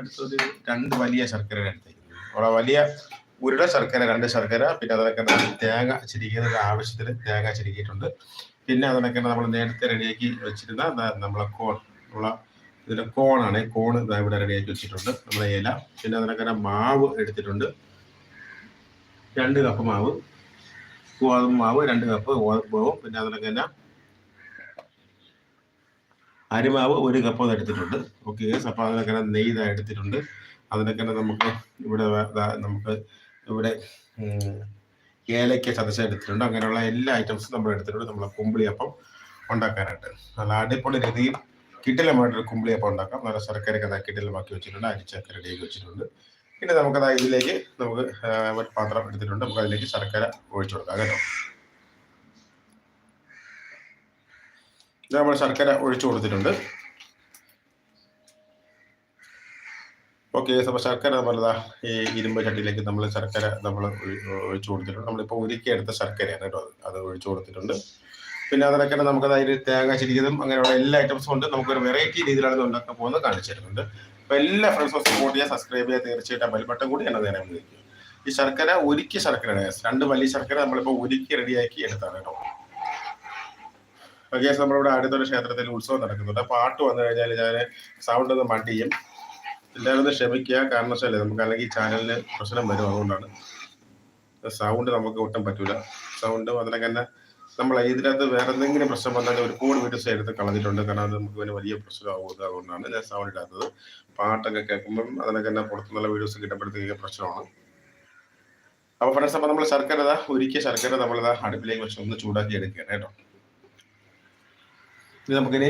എടുത്തത് രണ്ട് വലിയ ശർക്കര എടുത്തേക്കുന്നത് അവിടെ വലിയ ഉരുള ശർക്കര രണ്ട് ശർക്കര പിന്നെ അതൊക്കെ തേങ്ങ ചിരിക്കുന്നത് ആവശ്യത്തിൽ തേങ്ങ ചിരിക്കിയിട്ടുണ്ട്. പിന്നെ അതൊക്കെ നമ്മൾ നേരത്തെ റെഡിയാക്കി വെച്ചിരുന്ന നമ്മളെ കോൺ ഉള്ള ഇതിന്റെ കോണാണ്. കോണ് ഇവിടെ റെഡിയാക്കി വെച്ചിട്ടുണ്ട് നമ്മളെ ഇല. പിന്നെ അതിനൊക്കെ മാവ് എടുത്തിട്ടുണ്ട്. രണ്ട് കപ്പ് മാവ് മാവ് രണ്ട് കപ്പ് ഗോതമ്പ് മാവും. പിന്നെ അതിനൊക്കെ അരിമാവ് ഒരു കപ്പ് എടുത്തിട്ടുണ്ട്. ഓക്കെ അപ്പൊ അതിനൊക്കെ നെയ്ത എടുത്തിട്ടുണ്ട്. അതിനൊക്കെ നമുക്ക് ഇവിടെ നമുക്ക് ഇവിടെ ഏലയ്ക്ക ചതച്ച എടുത്തിട്ടുണ്ട്. അങ്ങനെയുള്ള എല്ലാ ഐറ്റംസും നമ്മൾ എടുത്തിട്ടുണ്ട്. നമ്മളെ കുമ്പിളിയപ്പം ഉണ്ടാക്കാനായിട്ട്. നല്ല അടിപൊളി രീതിയിൽ കിട്ടിലമായിട്ടൊരു കുമ്പിളിയപ്പം ഉണ്ടാക്കാം. നല്ല ശർക്കരയൊക്കെ അതാ കിട്ടിലമാക്കി വെച്ചിട്ടുണ്ട്. അരിച്ചൊക്കെ റെഡിയാക്കി വെച്ചിട്ടുണ്ട്. പിന്നെ നമുക്കതാ ഇതിലേക്ക് നമുക്ക് പാത്രം എടുത്തിട്ടുണ്ട്. നമുക്ക് അതിലേക്ക് ശർക്കര ഒഴിച്ചു കൊടുക്കാം. കേട്ടോ? നമ്മൾ ശർക്കര ഒഴിച്ചു കൊടുത്തിട്ടുണ്ട്. ഓക്കെ അപ്പോൾ ശർക്കര നമ്മളിതാ ഈ ഇരുമ്പ് ചട്ടിയിലേക്ക് നമ്മൾ ശർക്കര നമ്മൾ ഒഴിച്ചു കൊടുത്തിട്ടുണ്ട്. നമ്മളിപ്പോൾ ഉരുക്കിയെടുത്ത ശർക്കരയാണ് കേട്ടോ അത്. ഒഴിച്ചു കൊടുത്തിട്ടുണ്ട്. പിന്നെ അതിനൊക്കെ നമുക്ക് അതിൽ തേങ്ങ ചിരിക്കുന്നതും അങ്ങനെയുള്ള എല്ലാ ഐറ്റംസും ഉണ്ട്. നമുക്കൊരു വെറൈറ്റി രീതിയിലാണ് ഉണ്ടാക്കാൻ പോകുന്നത് കാണിച്ചു തരുന്നുണ്ട്. അപ്പോൾ എല്ലാ ഫ്രണ്ട്സും സപ്പോർട്ട് ചെയ്യുക സബ്സ്ക്രൈബ് ചെയ്യുക തീർച്ചയായിട്ടും ബെൽബട്ടൺ കൂടി എന്നെ നേരം ഈ ശർക്കര ഉരുക്കി ശർക്കരയാണ് രണ്ട് വലിയ ശർക്കര നമ്മളിപ്പോൾ ഒരുക്കി റെഡിയാക്കി എടുത്താണ് കേട്ടോ. ഓക്കെ നമ്മളിവിടെ അടുത്തൊരു ക്ഷേത്രത്തിൽ ഉത്സവം നടക്കുന്നുണ്ട്. പാട്ട് വന്നു കഴിഞ്ഞാൽ ഞാൻ സൗണ്ട് ഒന്ന് മട്ട് ചെയ്യും. എല്ലാവരും ഒന്ന് ക്ഷമിക്കുക. കാരണം വെച്ചാൽ നമുക്ക് അല്ലെങ്കിൽ ചാനലിന് പ്രശ്നം വരും. അതുകൊണ്ടാണ്. സൗണ്ട് നമുക്ക് ഒട്ടും പറ്റൂല. സൗണ്ട് അതിനൊക്കെ തന്നെ നമ്മൾ ഇതിനകത്ത് വേറെ എന്തെങ്കിലും പ്രശ്നം വന്നാൽ ഒരുപാട് വീഡിയോസ് എടുത്ത് കളഞ്ഞിട്ടുണ്ട്. കാരണം അത് നമുക്ക് വലിയ വലിയ പ്രശ്നമാകുന്നത് അതുകൊണ്ടാണ് ഞാൻ സൗണ്ട് ഇടാത്തത്. പാട്ടൊക്കെ കേൾക്കുമ്പം അതിനൊക്കെ തന്നെ പുറത്തുനിന്നുള്ള വീഡിയോസ് കിട്ടുമ്പോഴത്തേക്ക് പ്രശ്നമാണ്. അപ്പോൾ ഫ്രണ്ട്സ് അപ്പോൾ നമ്മൾ ശർക്കര ഒരിക്കൽ ശർക്കര നമ്മളിതാ അടുപ്പിലേക്ക് വെച്ച് ഒന്ന് ചൂടാക്കി എടുക്കുകയാണ് കേട്ടോ. ഇത് നമുക്കിനി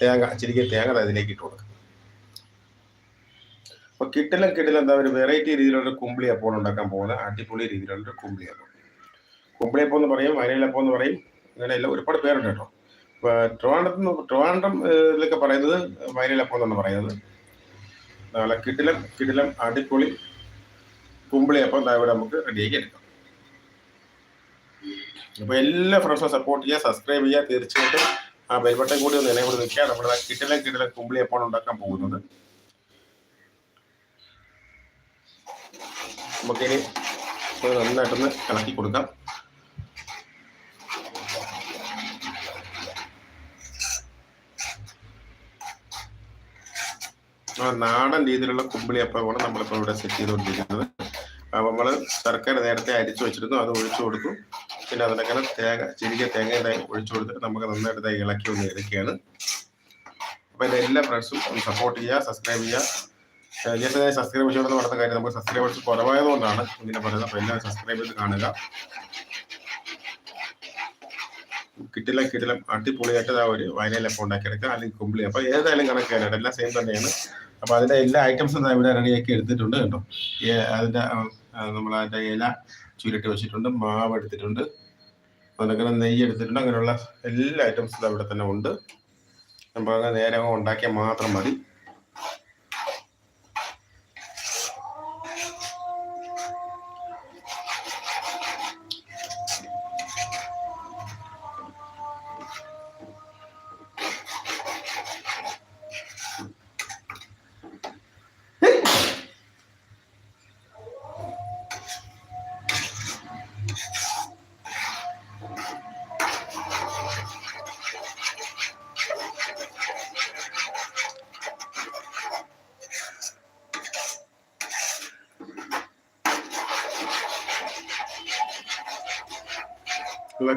തേങ്ങ ചിരിക്കിയ തേങ്ങ ഇതിലേക്ക് ഇട്ട് കൊടുക്കാം. അപ്പൊ കിട്ടിലും കിട്ടിലും എന്താ ഒരു വെറൈറ്റി രീതിയിലുള്ള കുമ്പിളി അപ്പോൾ ഉണ്ടാക്കാൻ പോകുന്ന അടിപൊളി രീതിയിലുള്ള കുമ്പിളി അപ്പം. കുമ്പിളി അപ്പം എന്ന് പറയും വയനയിലപ്പം എന്ന് പറയും അങ്ങനെയല്ല ഒരുപാട് പേരുണ്ട് കേട്ടോ. ട്രിവാൻഡ്രത്ത് നിന്ന് ട്രിവാൻഡ്രം ഇതിലൊക്കെ പറയുന്നത് വയനയിലപ്പം എന്നാണ് പറയുന്നത്. നാളെ കിട്ടിലും കിട്ടിലും അടിപൊളി കുമ്പിളി അപ്പം എന്താ ഇവിടെ നമുക്ക് റെഡിയാക്കി എടുക്കാം. അപ്പൊ എല്ലാ ഫ്രണ്ട്സും സപ്പോർട്ട് ചെയ്യുക സബ്സ്ക്രൈബ് ചെയ്യുക തീർച്ചയായിട്ടും ആ ബെൽബട്ടൻ കൂടി ഒന്ന് കൂടി നിൽക്കുക. നമ്മൾ കിട്ടിലെ കിട്ടിലെ കുമ്പിളി എപ്പോൾ ഉണ്ടാക്കാൻ പോകുന്നത്. നമുക്കിനി നന്നായിട്ടൊന്ന് ഇളക്കി കൊടുക്കാം. നാടൻ രീതിയിലുള്ള കുമ്പിളിയപ്പമാണ് നമ്മളിപ്പോൾ ഇവിടെ സെറ്റ് ചെയ്തുകൊണ്ടിരിക്കുന്നത്. അപ്പം നമ്മൾ ശർക്കര നേരത്തെ അരിച്ചു വെച്ചിരുന്നു. അത് ഒഴിച്ചു കൊടുക്കും പിന്നെ അതിനങ്ങനെ തേങ്ങ ചെറിയ തേങ്ങ ഒഴിച്ചു കൊടുത്തിട്ട് നമുക്ക് നന്നായിട്ട് ഇളക്കി ഒന്ന് എടുക്കുകയാണ്. അപ്പോൾ എന്റെ എല്ലാ ഫ്രണ്ട്സും ഒന്ന് സപ്പോർട്ട് ചെയ്യുക സബ്സ്ക്രൈബ് ചെയ്യുക. ജസ്റ്റ് സബ്സ്ക്രൈബ് ചെയ്യണമെന്ന് പറഞ്ഞ കാര്യം നമുക്ക് സബ്സ്ക്രൈബേഴ്സ് കുറവായതുകൊണ്ടാണ് ഇങ്ങനെ പറയുന്നത്. അപ്പോൾ എല്ലാവരും സബ്സ്ക്രൈബ് ചെയ്ത് കാണുക. കിട്ടില്ല കിട്ടില്ല. അടിപൊളിയായിട്ട് ആ ഒരു വയനയിലപ്പം ഉണ്ടാക്കിയെടുക്കുക അല്ലെങ്കിൽ കുമ്പിളി. അപ്പോൾ ഏതായാലും കണക്കായിട്ട് എല്ലാം സെയിം തന്നെയാണ്. അപ്പോൾ അതിന്റെ എല്ലാ ഐറ്റംസും ഇവിടെ റെഡിയാക്കി എടുത്തിട്ടുണ്ട് കേട്ടോ. അതിന്റെ നമ്മൾ അതിന്റെ ഇല ചുരുട്ടി വെച്ചിട്ടുണ്ട് മാവ് എടുത്തിട്ടുണ്ട്. അതുപോലെ നെയ്യ് എടുത്തിട്ടുണ്ട്. അങ്ങനെയുള്ള എല്ലാ ഐറ്റംസും അവിടെ തന്നെ ഉണ്ട്. നമുക്ക് അങ്ങനെ നേരെ ഉണ്ടാക്കിയാൽ മാത്രം മതി.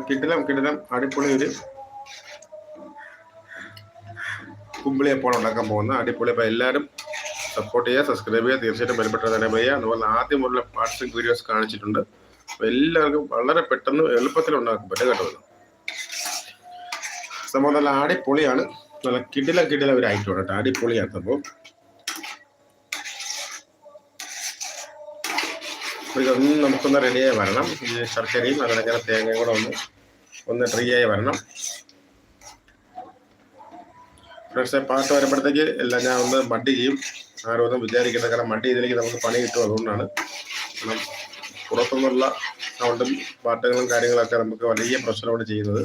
കിടിലം കിടിലം അടിപൊളി ഒരു കുമ്പിളി അപ്പോൾ ഉണ്ടാക്കാൻ പോകുന്ന അടിപൊളി. അപ്പോൾ എല്ലാവരും സപ്പോർട്ട് ചെയ്യുക സബ്സ്ക്രൈബ് ചെയ്യുക. തീർച്ചയായിട്ടും ബലപ്പെട്ട തന്നെ ചെയ്യുക അതുപോലെ ആദ്യമുള്ള പാർട്സ് വീഡിയോസ് കാണിച്ചിട്ടുണ്ട്. അപ്പോൾ എല്ലാവർക്കും വളരെ പെട്ടെന്ന് എളുപ്പത്തിൽ ഉണ്ടാക്കാൻ പറ്റും കേട്ടോ. സംഭവം നല്ല അടിപൊളിയാണ്. നല്ല കിടില കിടില ഒരു ഐറ്റം കേട്ടോ. അടിപൊളിയാണ് സംഭവം. ഇതൊന്ന് നമുക്കൊന്ന് റെഡിയായി വരണം. ഈ ശർക്കരയും അതിനൊക്കെ തേങ്ങയും കൂടെ ഒന്ന് ഒന്ന് ട്രീ ആയി വരണം. ഫ്രണ്ട്സ് പാട്ട് വരുമ്പോഴത്തേക്ക് എല്ലാം ഞാൻ ഒന്ന് മഡ് ചെയ്യും. ആരും ഒന്നും വിചാരിക്കേണ്ട കാരണം മഡ് ചെയ്തിലേക്ക് നമുക്ക് പണി കിട്ടും അതുകൊണ്ടാണ്. കാരണം പുറത്തുനിന്നുള്ള സൗണ്ടും പാട്ടുകളും കാര്യങ്ങളൊക്കെ നമുക്ക് വലിയ പ്രശ്നമാണ് ചെയ്യുന്നത്.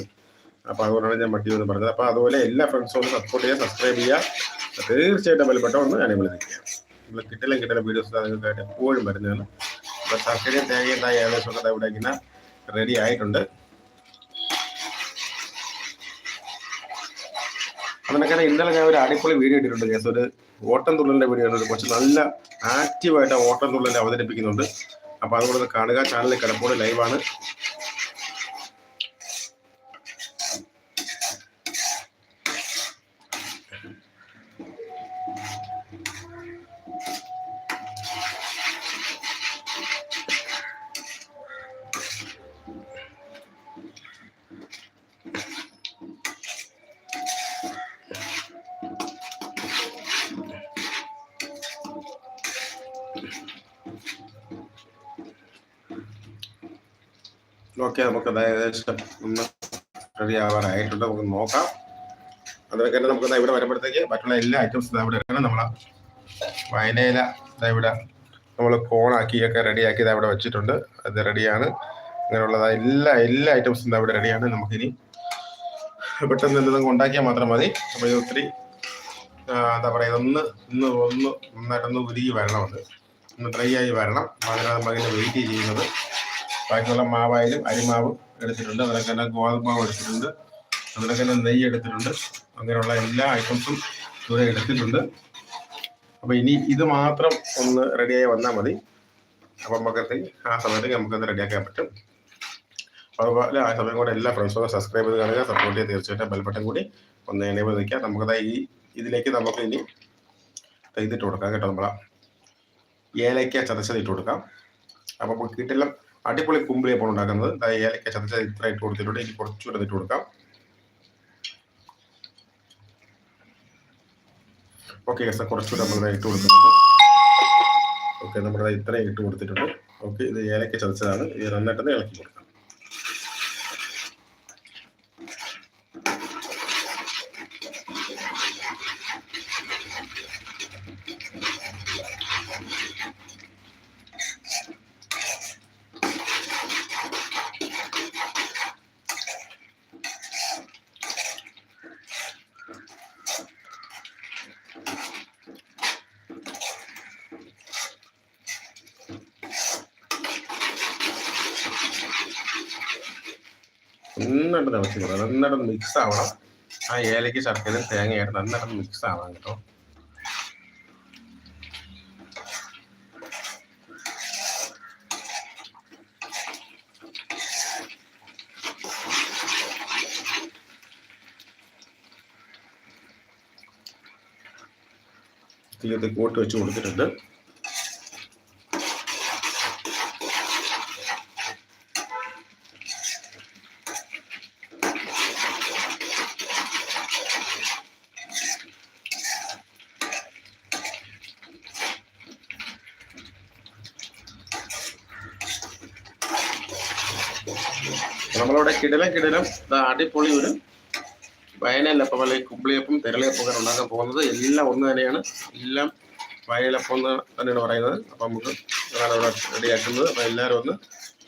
അപ്പോൾ അതുകൊണ്ടാണ് ഞാൻ മഡ് ചെയ്യുമെന്ന് പറഞ്ഞത്. അപ്പോൾ അതുപോലെ എല്ലാ ഫ്രണ്ട്സും ഒന്ന് സപ്പോർട്ട് ചെയ്യുക സബ്സ്ക്രൈബ് ചെയ്യുക. തീർച്ചയായിട്ടും ബലപ്പെട്ട ഒന്ന് ഞാൻ നിൽക്കുക. നമ്മൾ കിട്ടില്ല കിട്ടില്ല വീഡിയോസ് നിങ്ങൾക്കായിട്ട് എപ്പോഴും വരുന്നതാണ്. അപ്പോൾ ശർക്കരയും തേങ്ങയും എന്താ ഏകദേശം ഒക്കെ ഇവിടെ ഇങ്ങനെ റെഡി ആയിട്ടുണ്ട്. അതിനൊക്കെ ഇന്നലെ ഞാൻ ഒരു അടിപൊളി വീഡിയോ ഇട്ടിട്ടുണ്ട് ഒരു ഓട്ടം തുള്ളലിന്റെ വീഡിയോ ആണ്. കുറച്ച് നല്ല ആക്റ്റീവായിട്ട് ഓട്ടം തുള്ളൽ അവതരിപ്പിക്കുന്നുണ്ട്. അപ്പൊ അതുകൊണ്ട് കാണുക. ചാനലിൽ കിടപ്പോട് ലൈവാണ് ഓക്കെ നമുക്ക് ഏകദേശം ഒന്ന് റെഡി ആവാനായിട്ടുണ്ട്. നമുക്ക് നോക്കാം. അതൊക്കെ തന്നെ നമുക്ക് ഇവിടെ വരുമ്പോഴത്തേക്ക് മറ്റുള്ള എല്ലാ ഐറ്റംസും ഇവിടെ എടുക്കണം നമ്മൾ വയനയില ഇവിടെ നമ്മൾ കോണാക്കിയൊക്കെ റെഡിയാക്കി ഇവിടെ വെച്ചിട്ടുണ്ട്. അത് റെഡിയാണ് അങ്ങനെയുള്ളത് എല്ലാ എല്ലാ ഐറ്റംസും ഇവിടെ റെഡിയാണ് നമുക്കിനി പെട്ടെന്ന് എന്തെങ്കിലും ഉണ്ടാക്കിയാൽ മാത്രം മതി. അപ്പോൾ ഇത് ഒത്തിരി എന്താ പറയുക ഒന്ന് ഇന്ന് ഒന്ന് നന്നായിട്ടൊന്ന് ഉരുകി വരണം അത്. ഒന്ന് ഡ്രൈ ആയി വരണം. അതിനാണ് നമ്മളിങ്ങനെ വെയിറ്റ് ചെയ്യുന്നത്. ബാക്കിയുള്ള മാവായാലും അരിമാവ് എടുത്തിട്ടുണ്ട്. അതിനൊക്കെ തന്നെ ഗോതമ്പ് മാവ് എടുത്തിട്ടുണ്ട്. അതിനൊക്കെ തന്നെ നെയ്യ് എടുത്തിട്ടുണ്ട്. അങ്ങനെയുള്ള എല്ലാ ഐറ്റംസും ഇവിടെ എടുത്തിട്ടുണ്ട്. അപ്പൊ ഇനി ഇത് മാത്രം ഒന്ന് റെഡിയായി വന്നാൽ മതി. അപ്പം നമുക്കത് ആ സമയത്ത് നമുക്കത് റെഡിയാക്കാൻ പറ്റും. അതുപോലെ ആ സമയം കൂടെ എല്ലാ ഫ്രണ്ട്സും സബ്സ്ക്രൈബ് ചെയ്ത് കാണുക. സപ്പോർട്ട് ചെയ്ത് തീർച്ചയായിട്ടും ബെൽബട്ടൺ കൂടി ഒന്ന് എനേബിൾ നിൽക്കുക നമുക്കത് ഈ ഇതിലേക്ക് നമുക്ക് ഇനി ഇതിട്ട് കൊടുക്കാം കേട്ടോ നമ്മളെ. ഏലക്ക ചതച്ചത് ഇട്ട് കൊടുക്കാം. അപ്പം നമുക്ക് കിട്ടില്ല അടിപൊളി കുമ്പിളിയപ്പോൾ ഉണ്ടാക്കുന്നത്. ഏലക്ക ചതച്ച ഇത്ര ഇട്ട് കൊടുത്തിട്ടുണ്ട്. ഇനി കുറച്ചുകൂടെ ഇട്ട് കൊടുക്കാം. ഓക്കെ സാർ കുറച്ചുകൂടെ നമ്മൾ ഇട്ട് കൊടുക്കുന്നുണ്ട് ഓക്കെ നമ്മുടെ ഇത്രയും ഇട്ട് കൊടുത്തിട്ടുണ്ട്. ഓക്കെ ഇത് ഏലക്ക ചതച്ചതാണ്. ഇത് നന്നായിട്ടൊന്ന് ഇളക്കി കൊടുക്കാം. നന്നായിട്ട് തിളച്ച് കൊടുക്കുക നന്നായിട്ട് മിക്സ് ആവണം. ആ ഏലയ്ക്ക് ശർക്കരയും തേങ്ങയായിട്ട് നന്നായിട്ട് മിക്സ് ആവണം കേട്ടോ. തീയത്ത് കോട്ട് വെച്ച് കൊടുത്തിട്ടുണ്ട്. നമ്മളിവിടെ കിടലം കിടലം അടിപൊളി ഒരു വയനലപ്പം അല്ലെങ്കിൽ കുമ്പിളിയപ്പം തിരളിയപ്പം ഒക്കെ ഉണ്ടാക്കാൻ പോകുന്നത്. എല്ലാം ഒന്ന് തന്നെയാണ്. എല്ലാം വയലപ്പം എന്ന് തന്നെയാണ് പറയുന്നത്. അപ്പം നമുക്ക് അതാണ് റെഡിയാക്കുന്നത്. അപ്പം എല്ലാവരും ഒന്ന്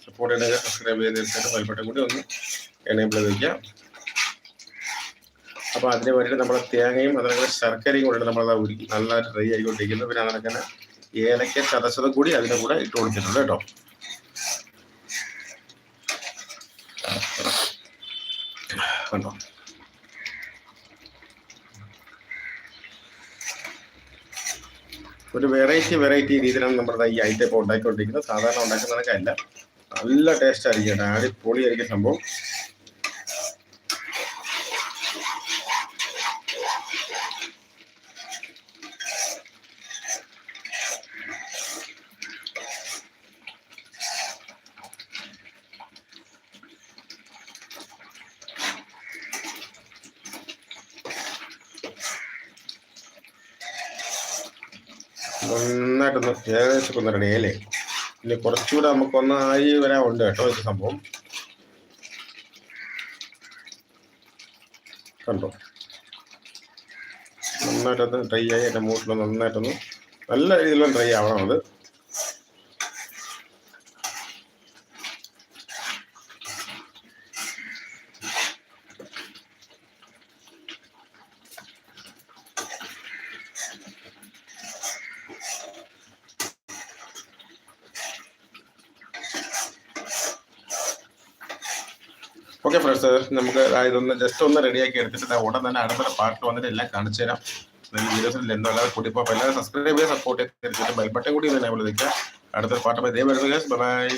സപ്പോർട്ട് ചെയ്യുക സബ്സ്ക്രൈബ് ചെയ്ത് തീർച്ചയായിട്ടും വലുപ്പട്ടം കൂടി ഒന്ന് എനേബിൾ ചെയ്ത് വയ്ക്കുക അപ്പോൾ അതിന് വേണ്ടിയിട്ട് നമ്മുടെ തേങ്ങയും അതുപോലെ ശർക്കരയും കൂടെ നമ്മളത് ഉരുക്കി നല്ലതായിട്ട് ഡ്രൈ ആയിക്കൊണ്ടിരിക്കുന്നത് പിന്നെ അതിനൊക്കെ ഏലക്ക ചതച്ചതും കൂടി അതിന്റെ കൂടെ ഇട്ട് കൊടുത്തിട്ടുണ്ട് കേട്ടോ. കണ്ടോ? ഒരു വെറൈറ്റി വെറൈറ്റി രീതിയിലാണ് നമ്മുടെ ഈ ഐറ്റം ഉണ്ടാക്കിക്കൊണ്ടിരിക്കുന്നത് സാധാരണ ഉണ്ടാക്കുന്നതൊക്കെ അല്ല. നല്ല ടേസ്റ്റ് ആയിരിക്കും അടിപൊളിയായിരിക്കും സംഭവം. നന്നായിട്ടൊന്ന് ഏകദേശം ഒന്ന് റെഡി ആയല്ലേ ഇനി കുറച്ചുകൂടെ നമുക്കൊന്ന് ആയി വരാൻ ഉണ്ട് കേട്ടോ ഇത് സംഭവം. കണ്ടോ? നന്നായിട്ടൊന്ന് ഡ്രൈ ആയി എന്റെ മൂട്ടിൽ നന്നായിട്ടൊന്ന് നല്ല രീതിയിലൊന്ന് ഡ്രൈ ആവണം അത്. ഓക്കെ ഫ്രണ്ട്സ് നമുക്ക് ദാ ഇതൊന്ന് ജസ്റ്റ് ഒന്ന് റെഡിയാക്കി എടുത്തിട്ട് ദാ ഉടൻ തന്നെ അടുത്ത പാർട്ട് വന്നിട്ട് എല്ലാം കാണിച്ചു തരാം. വീഡിയോസിൽ എന്തോ അല്ലാതെ കൂടി ഇപ്പോൾ എല്ലാവരും സബ്സ്ക്രൈബ് ചെയ്യാൻ സപ്പോർട്ട് ചെയ്ത് ബെൽബട്ടൻ കൂടി തന്നെ വിളിക്കാം അടുത്ത പാർട്ട് ഇതേ വരുന്നത് ബൈ